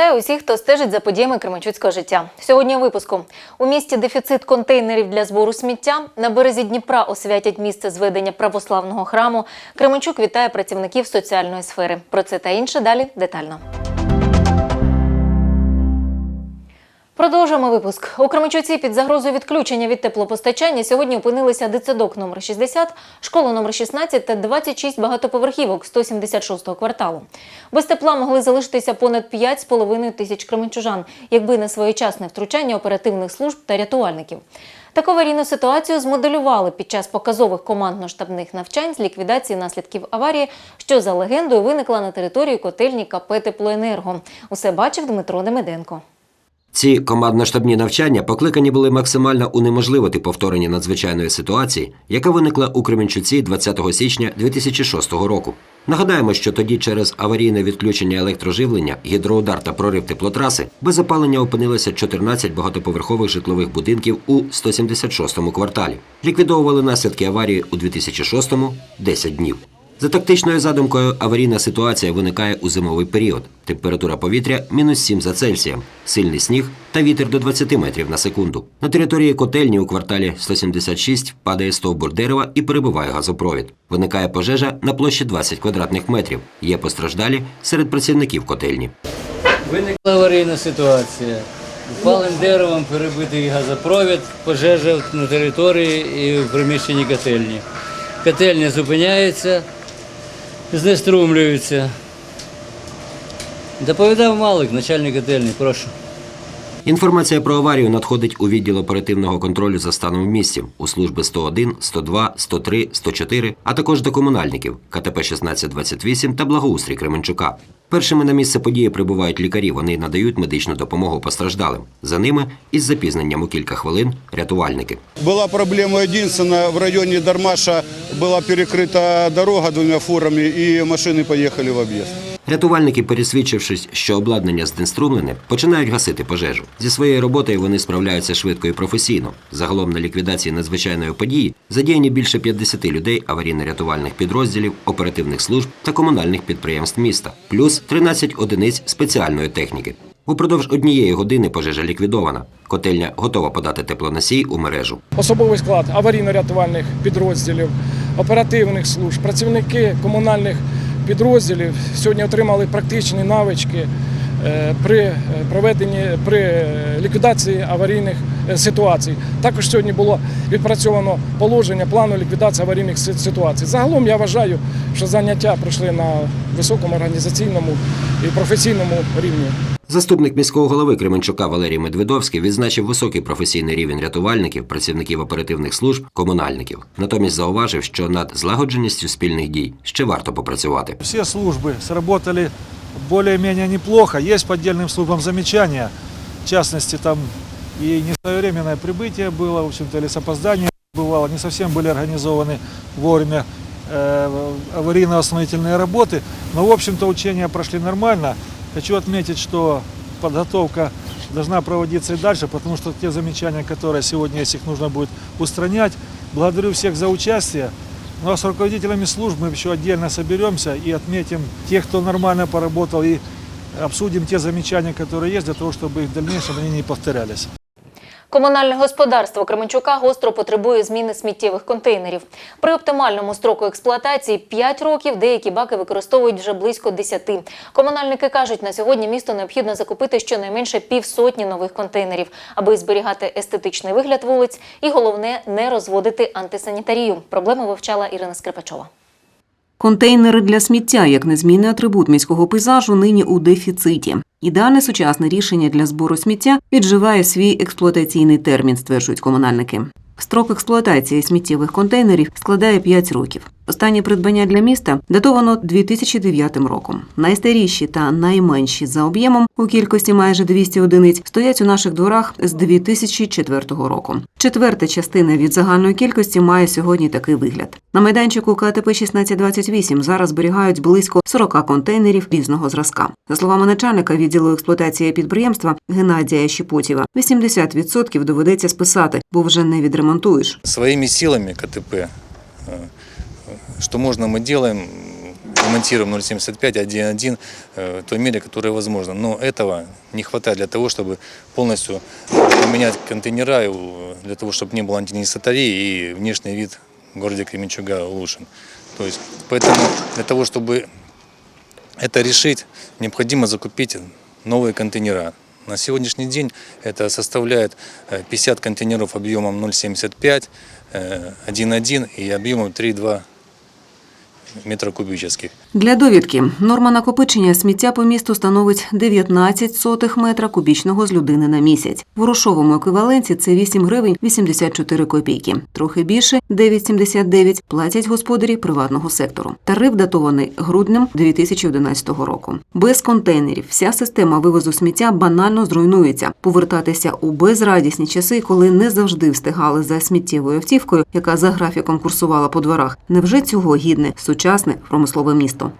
Вітаю усіх, хто стежить за подіями кременчуцького життя. Сьогодні випуску у місті дефіцит контейнерів для збору сміття. На березі Дніпра освятять місце зведення православного храму. Кременчук вітає працівників соціальної сфери. Про це та інше далі детально. Продовжуємо випуск. У Кременчуці під загрозою відключення від теплопостачання сьогодні опинилися дитсадок номер 60, школа номер 16 та 26 багатоповерхівок 176-го кварталу. Без тепла могли залишитися понад 5,5 тисяч кременчужан, якби не своєчасне втручання оперативних служб та рятувальників. Таку аварійну ситуацію змоделювали під час показових командно-штабних навчань з ліквідації наслідків аварії, що за легендою виникла на території котельні КП «Теплоенерго». Усе бачив Дмитро Демиденко. Ці командно-штабні навчання покликані були максимально унеможливити повторення надзвичайної ситуації, яка виникла у Кременчуці 20 січня 2006 року. Нагадаємо, що тоді через аварійне відключення електроживлення, гідроудар та прорив теплотраси без опалення опинилося 14 багатоповерхових житлових будинків у 176-му кварталі. Ліквідовували наслідки аварії у 2006-му – 10 днів. За тактичною задумкою, аварійна ситуація виникає у зимовий період. Температура повітря мінус 7 за Цельсієм, сильний сніг та вітер до 20 метрів на секунду. На території котельні у кварталі 176 падає стовбур дерева і перебиває газопровід. Виникає пожежа на площі 20 квадратних метрів. Є постраждалі серед працівників котельні. Виникла аварійна ситуація. Упалим деревом перебитий газопровід, пожежа на території і в приміщенні котельні. Котельня зупиняється, знеструмлюється. Доповідав Малик, начальник котельні, прошу. Інформація про аварію надходить у відділ оперативного контролю за станом в місті у служби 101, 102, 103, 104, а також до комунальників КТП 1628 та благоустрій Кременчука. Першими на місце події прибувають лікарі. Вони надають медичну допомогу постраждалим. За ними із запізненням у кілька хвилин рятувальники. Была проблема единственная, в районе Дармаша была перекрыта дорога двумя фурами и машины поехали в объезд. Рятувальники, пересвідчившись, що обладнання знеструмлене, починають гасити пожежу. Зі своєю роботою вони справляються швидко і професійно. Загалом на ліквідації надзвичайної події задіяні більше 50 людей аварійно-рятувальних підрозділів, оперативних служб та комунальних підприємств міста, плюс 13 одиниць спеціальної техніки. Упродовж однієї години пожежа ліквідована. Котельня готова подати теплоносій у мережу. особовий склад аварійно-рятувальних підрозділів, оперативних служб, працівники комунальних підрозділів сьогодні отримали практичні навички е, при е, проведенні при е, ліквідації аварійних ситуацій. Також сьогодні було відпрацьовано положення плану ліквідації аварійних ситуацій. Загалом я вважаю, що заняття пройшли на високому організаційному і професійному рівні. Заступник міського голови Кременчука Валерій Медведовський відзначив високий професійний рівень рятувальників, працівників оперативних служб, комунальників. Натомість зауважив, що над злагодженістю спільних дій ще варто попрацювати. Все службы сработали более-менее неплохо. Есть по отдельным службам замечания. В частности, там и несвоевременное прибытие было, в общем-то, или с опозданием бывало. Не совсем были организованы вовремя э, аварийно-восстановительные работы. Но, в общем-то, учения прошли нормально. Хочу отметить, что подготовка должна проводиться и дальше, потому что те замечания, которые сегодня, если их нужно будет устранять, благодарю всех за участие. Ну а с руководителями служб мы еще отдельно соберемся и отметим тех, кто нормально поработал, и обсудим те замечания, которые есть, для того, чтобы их в дальнейшем они не повторялись. Комунальне господарство Кременчука гостро потребує зміни сміттєвих контейнерів. При оптимальному строку експлуатації 5 років деякі баки використовують вже близько 10. Комунальники кажуть, на сьогодні місту необхідно закупити щонайменше півсотні нових контейнерів, аби зберігати естетичний вигляд вулиць і головне не розводити антисанітарію. Проблему вивчала Ірина Скрипачова. Контейнери для сміття як незмінний атрибут міського пейзажу нині у дефіциті. Ідеальне сучасне рішення для збору сміття відживає свій експлуатаційний термін, стверджують комунальники. Строк експлуатації сміттєвих контейнерів складає 5 років. Останнє придбання для міста датовано 2009 роком. Найстаріші та найменші за об'ємом у кількості майже 200 одиниць стоять у наших дворах з 2004 року. Четверта частина від загальної кількості має сьогодні такий вигляд. На майданчику КТП 1628 зараз зберігають близько 40 контейнерів різного зразка. За словами начальника відділу експлуатації підприємства Геннадія Щепотєва, 80% доведеться списати, бо вже не відремонтуєш. своими силами КТП, э, что можно мы делаем, демонтируем 0,75, 1,1 э, в той мере, которая возможна. Но этого не хватает для того, чтобы полностью поменять контейнера, э, для того, чтобы не было антинисатарии и внешний вид в городе Кременчуга улучшен. То есть, поэтому для того, чтобы это решить, необходимо закупить новые контейнера. На сегодняшний день это составляет э, 50 контейнеров объемом 0,75, э, 1,1 и объемом 3,2 метра. Для довідки норма накопичення сміття по місту становить 19 сотих метра кубічного з людини на місяць. В грошовому еквіваленті це 8 гривень 84 копійки. Трохи більше 9,79 платять господарі приватного сектору. Тариф датований груднем 2011 року. Без контейнерів вся система вивозу сміття банально зруйнується. Повертатися у безрадісні часи, коли не завжди встигали за сміттєвою автівкою, яка за графіком курсувала по дворах. Невже цього гідне сучасне промислове місто?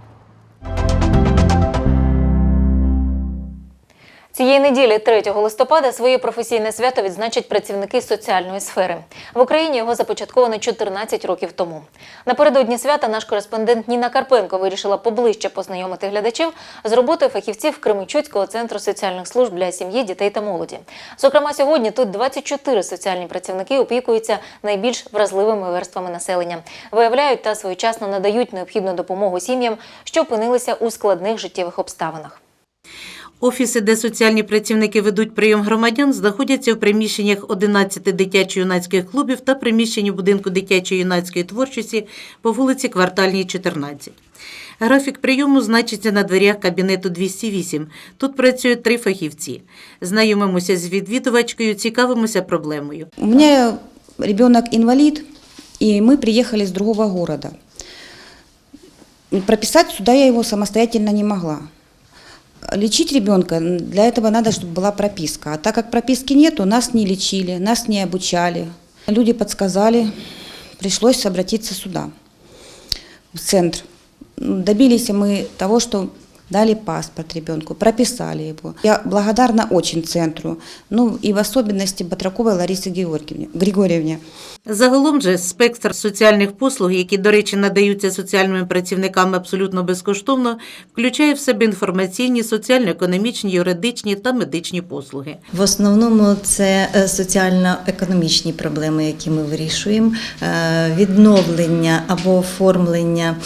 Цієї неділі, 3 листопада, своє професійне свято відзначать працівники соціальної сфери. В Україні його започатковано 14 років тому. Напередодні свята наш кореспондент Ніна Карпенко вирішила поближче познайомити глядачів з роботою фахівців Кременчуцького центру соціальних служб для сім'ї, дітей та молоді. Зокрема, сьогодні тут 24 соціальні працівники опікуються найбільш вразливими верствами населення, виявляють та своєчасно надають необхідну допомогу сім'ям, що опинилися у складних життєвих обставинах. Офіси, де соціальні працівники ведуть прийом громадян, знаходяться в приміщеннях 11 дитячо-юнацьких клубів та приміщенні будинку дитячо-юнацької творчості по вулиці Квартальній, 14. Графік прийому значиться на дверях кабінету 208. Тут працюють три фахівці. Знайомимося з відвідувачкою, цікавимося проблемою. У меня ребенок инвалид, и мы приехали с другого города. Прописать сюда я его самостоятельно не могла. Лечить ребенка, для этого надо, чтобы была прописка. А так как прописки нету, нас не лечили, нас не обучали. Люди подсказали, пришлось обратиться сюда, в центр. Добились мы того, что дали паспорт ребенку, прописали его. Я благодарна очень центру, ну и в особенности Батраковой Ларисе Георгиевне, Григорьевне. Загалом же спектр соціальних послуг, які, до речі, надаються соціальними працівниками абсолютно безкоштовно, включає в себе інформаційні, соціально-економічні, юридичні та медичні послуги. В основному це е, соціально-економічні проблеми, які ми вирішуємо, Е, відновлення або оформлення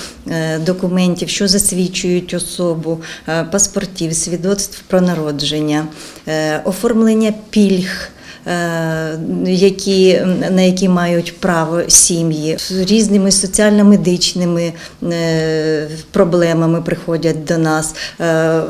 документів, що засвідчують особу, е, паспортів, свідоцтв про народження, е, оформлення пільг. е, Які, на які мають право сім'ї з різними соціально-медичними е, проблемами приходять до нас. Е.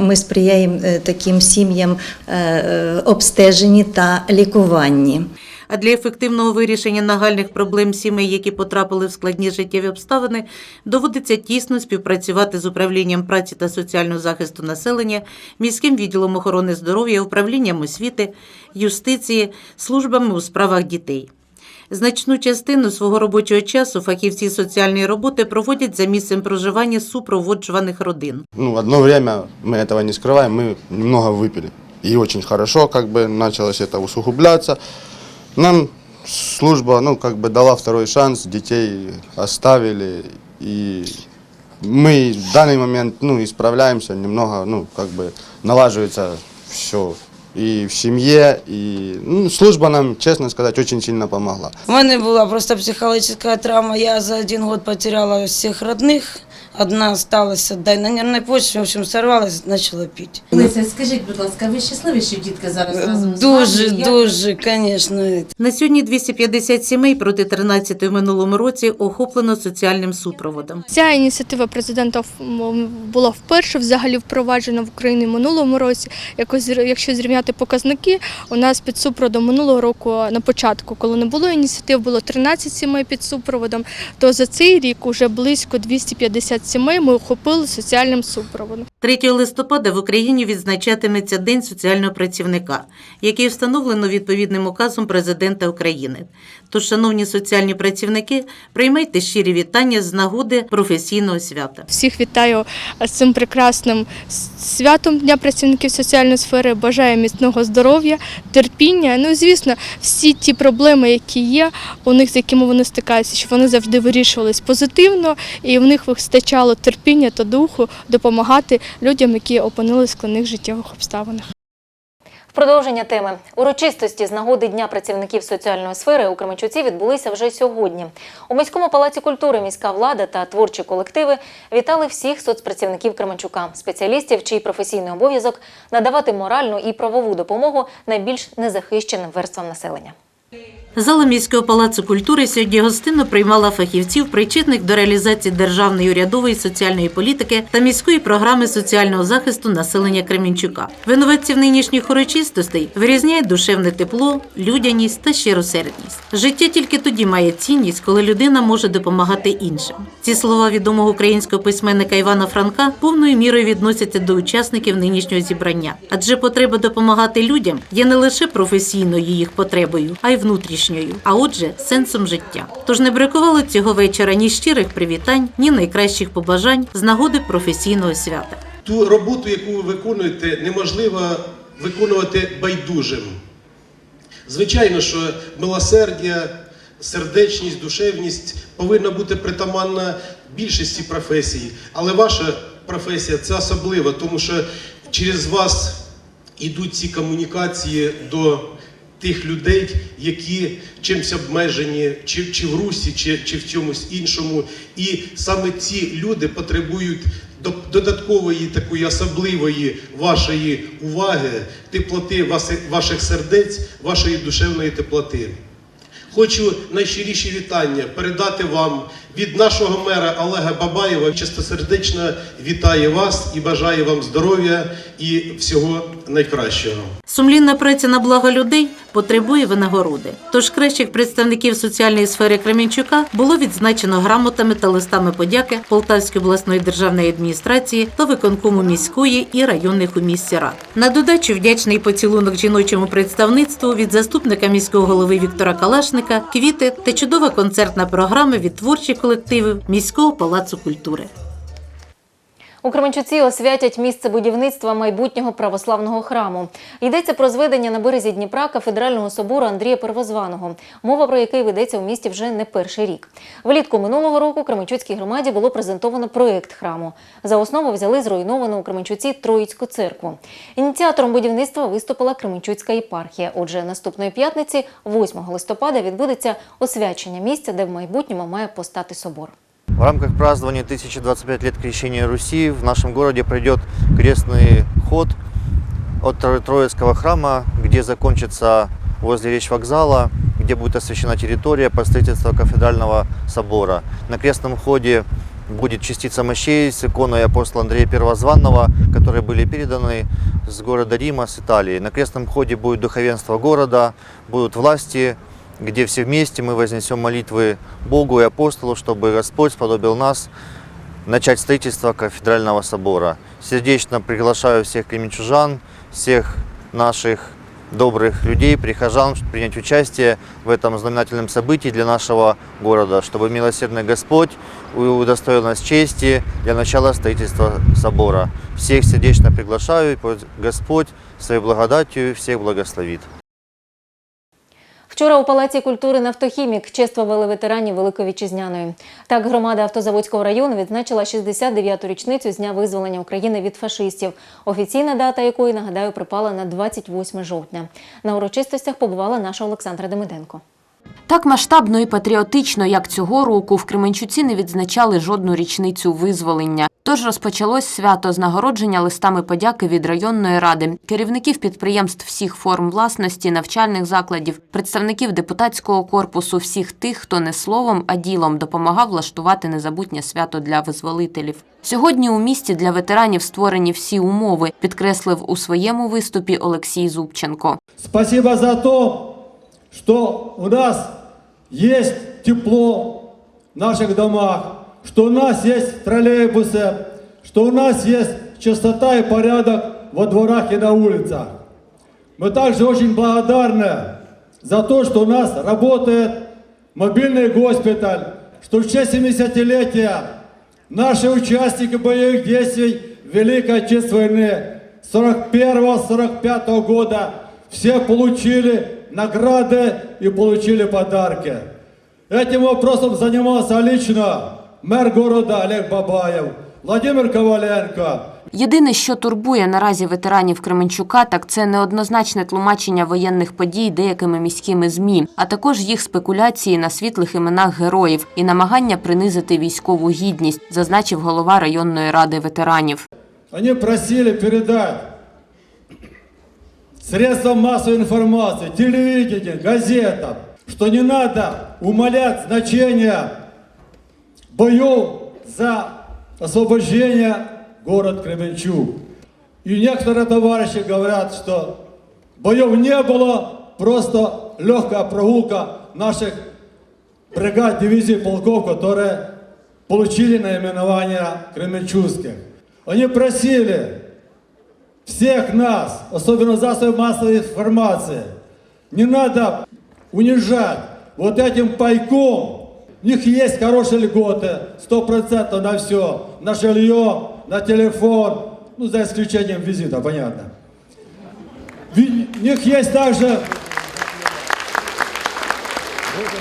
Ми сприяємо е, таким сім'ям е, е, обстеженні та лікуванні. А для ефективного вирішення нагальних проблем сімей, які потрапили в складні життєві обставини, доводиться тісно співпрацювати з управлінням праці та соціального захисту населення, міським відділом охорони здоров'я, управлінням освіти, юстиції, службами у справах дітей. Значну частину свого робочого часу фахівці соціальної роботи проводять за місцем проживання супроводжуваних родин. Ну, одно время мы этого не скрываем, мы немного выпили. И очень хорошо, как бы началось это усугубляться. Нам служба, ну, как бы дала второй шанс, детей оставили, и мы в данный момент, ну, исправляемся немного, ну, как бы налаживается все и в семье, и ну, служба нам, честно сказать, очень сильно помогла. У мене була просто психологическая травма. Я за один год потеряла всех родных. Одна осталась, да, и на нервной почве, в общем, сорвалась, начала пить. Леся, скажіть, будь ласка, ви щасливі, що дітки зараз разом з Дуже, вами? Як- дуже, конечно. На сьогодні 250 сімей проти 13 в минулому році охоплено соціальним супроводом. Ця ініціатива президента була вперше взагалі впроваджена в Україні в минулому році. Якщо зрівняти показники, у нас під супроводом минулого року на початку, коли не було ініціатив, було 13 сімей під супроводом. То за цей рік уже близько 250 сімей ми охопили соціальним супроводом. 3 листопада в Україні відзначатиметься День соціального працівника, який встановлено відповідним указом президента України. Тож, шановні соціальні працівники, приймайте щирі вітання з нагоди професійного свята. Всіх вітаю з цим прекрасним святом Дня працівників соціальної сфери. Бажаю міцного здоров'я, терпіння. Ну, звісно, всі ті проблеми, які є у них, з якими вони стикаються, щоб вони завжди вирішувались позитивно і в них вистачає вистачало терпіння та духу допомагати людям, які опинилися в складних життєвих обставинах. В продовження теми урочистості з нагоди Дня працівників соціальної сфери у Кременчуці відбулися вже сьогодні. У міському палаці культури міська влада та творчі колективи вітали всіх соцпрацівників Кременчука, спеціалістів, чий професійний обов'язок надавати моральну і правову допомогу найбільш незахищеним верствам населення. Зала міського палацу культури сьогодні гостинно приймала фахівців, причетних до реалізації державної урядової соціальної політики та міської програми соціального захисту населення Кремінчука. Винуватців нинішніх урочистостей вирізняє душевне тепло, людяність та щиросердність. Життя тільки тоді має цінність, коли людина може допомагати іншим. Ці слова відомого українського письменника Івана Франка повною мірою відносяться до учасників нинішнього зібрання, адже потреба допомагати людям є не лише професійною їх потребою, а й внутрішньою, а отже, сенсом життя. Тож не бракувало цього вечора ні щирих привітань, ні найкращих побажань з нагоди професійного свята. Ту роботу, яку ви виконуєте, неможливо виконувати байдужим. Звичайно, що милосердя, сердечність, душевність повинна бути притаманна більшості професій. Але ваша професія це особлива, тому що через вас йдуть ці комунікації до тих людей, які чимось обмежені, чи, чи в русі, чи, чи в чомусь іншому. І саме ці люди потребують додаткової такої особливої вашої уваги, теплоти ваших- сердець, вашої душевної теплоти. Хочу найщиріші вітання передати вам від нашого мера Олега Бабаєва. Чистосердечно вітає вас і бажає вам здоров'я і всього найкращого. Сумлінна праця на благо людей потребує винагороди. Тож кращих представників соціальної сфери Кремінчука було відзначено грамотами та листами подяки Полтавської обласної державної адміністрації та виконкому міської і районних у місті рад. На додачу вдячний поцілунок жіночому представництву від заступника міського голови Віктора Калашника, квіти та чудова концертна програма від творчих колективів міського палацу культури. У Кременчуці освятять місце будівництва майбутнього православного храму. Йдеться про зведення на березі Дніпра кафедрального собору Андрія Первозваного, мова про який ведеться у місті вже не перший рік. Влітку минулого року Кременчуцькій громаді було презентовано проєкт храму. За основу взяли зруйновану у Кременчуці Троїцьку церкву. Ініціатором будівництва виступила Кременчуцька єпархія. Отже, наступної п'ятниці, 8 листопада, відбудеться освячення місця, де в майбутньому має постати собор. В рамках празднования 1025 лет крещения Руси в нашем городе пройдет крестный ход от Тро- Троицкого храма, где закончится возле речь вокзала, где будет освящена территория под строительство кафедрального собора. На крестном ходе будет частица мощей с иконой апостола Андрея Первозванного, которые были переданы с города Рима, с Италии. На крестном ходе будет духовенство города, будут власти, где все вместе мы вознесем молитвы Богу и апостолу, чтобы Господь сподобил нас начать строительство кафедрального собора. Сердечно приглашаю всех кременчужан, всех наших добрых людей, прихожан принять участие в этом знаменательном событии для нашего города, чтобы милосердный Господь удостоил нас чести для начала строительства собора. Всех сердечно приглашаю, и Господь своей благодатью всех благословит. Вчора у Палаці культури «Нафтохімік» чествували ветеранів Великої Вітчизняної. Так, громада Автозаводського району відзначила 69-ту річницю з дня визволення України від фашистів. Офіційна дата якої, нагадаю, припала на 28 жовтня. На урочистостях побувала наша Олександра Демиденко. Так масштабно і патріотично, як цього року, в Кременчуці не відзначали жодну річницю визволення. Тож розпочалось свято з нагородження листами подяки від районної ради, керівників підприємств всіх форм власності, навчальних закладів, представників депутатського корпусу, всіх тих, хто не словом, а ділом допомагав влаштувати незабутнє свято для визволителів. Сьогодні у місті для ветеранів створені всі умови, підкреслив у своєму виступі Олексій Зубченко. Спасибо за то, что у нас есть тепло в наших домах, что у нас есть троллейбусы, что у нас есть чистота и порядок во дворах и на улицах. Мы также очень благодарны за то, что у нас работает мобильный госпиталь, что в честь 70-летия наши участники боевых действий Великой Отечественной войны 41-45 года все получили награды и получили подарки. Этим вопросом занимался лично мэр города Олег Бабаев, Владимир Коваленко, Єдине, що турбує наразі ветеранів Кременчука, так це неоднозначне тлумачення воєнних подій деякими міськими змі, а також їх спекуляції на світлих іменах героїв і намагання принизити військову гідність, зазначив голова районної ради ветеранів. Они просили передать средствам массовой информации, телевидению, газетам, что не надо умалять значение боев за освобождение город Кременчуг. И некоторые товарищи говорят, что боев не было, просто легкая прогулка наших бригад, дивизий, полков, которые получили наименование Кременчугских. Они просили всех нас, особенно засобы массовой информации, не надо унижать вот этим пайком. У них есть хорошие льготы, 100% на все, на жилье, на телефон, ну за исключением визита, понятно. У них есть также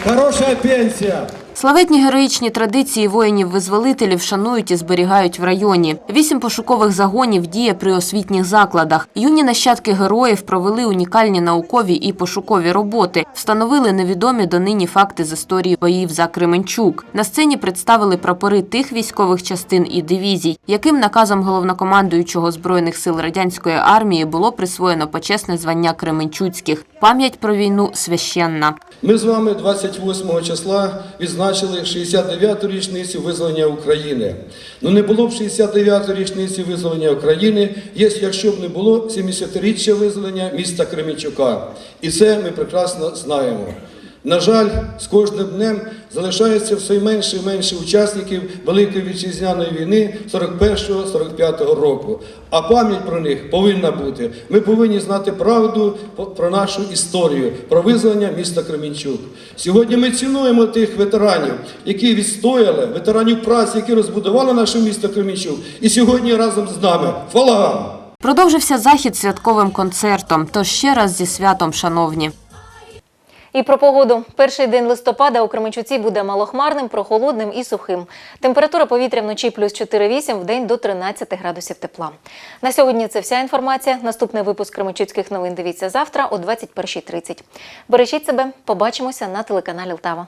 хорошая пенсия. Славетні героїчні традиції воїнів-визволителів шанують і зберігають в районі. Вісім пошукових загонів діє при освітніх закладах. Юні нащадки героїв провели унікальні наукові і пошукові роботи, встановили невідомі донині факти з історії боїв за Кременчук. На сцені представили прапори тих військових частин і дивізій, яким наказом головнокомандуючого збройних сил радянської армії було присвоєно почесне звання Кременчуцьких. Пам'ять про війну священна. Ми з вами 28 числа відзначили 69-ту річницю визволення України. Ну не було б 69-ї річниці визволення України, якщо б не було 70-річчя визволення міста Кременчука. І це ми прекрасно знаємо. На жаль, з кожним днем залишається все менше і менше учасників Великої вітчизняної війни 41-45 року. А пам'ять про них повинна бути. Ми повинні знати правду про нашу історію, про визволення міста Кремінчук. Сьогодні ми цінуємо тих ветеранів, які відстояли, ветеранів праці, які розбудували наше місто Кремінчук. І сьогодні разом з нами. Хвала! Продовжився захід святковим концертом. Тож ще раз зі святом, шановні. І про погоду. Перший день листопада у Кременчуці буде малохмарним, прохолодним і сухим. Температура повітря вночі плюс 4-8, в день до 13 градусів тепла. На сьогодні це вся інформація. Наступний випуск Кременчуцьких новин дивіться завтра о 21.30. Бережіть себе, побачимося на телеканалі Лтава.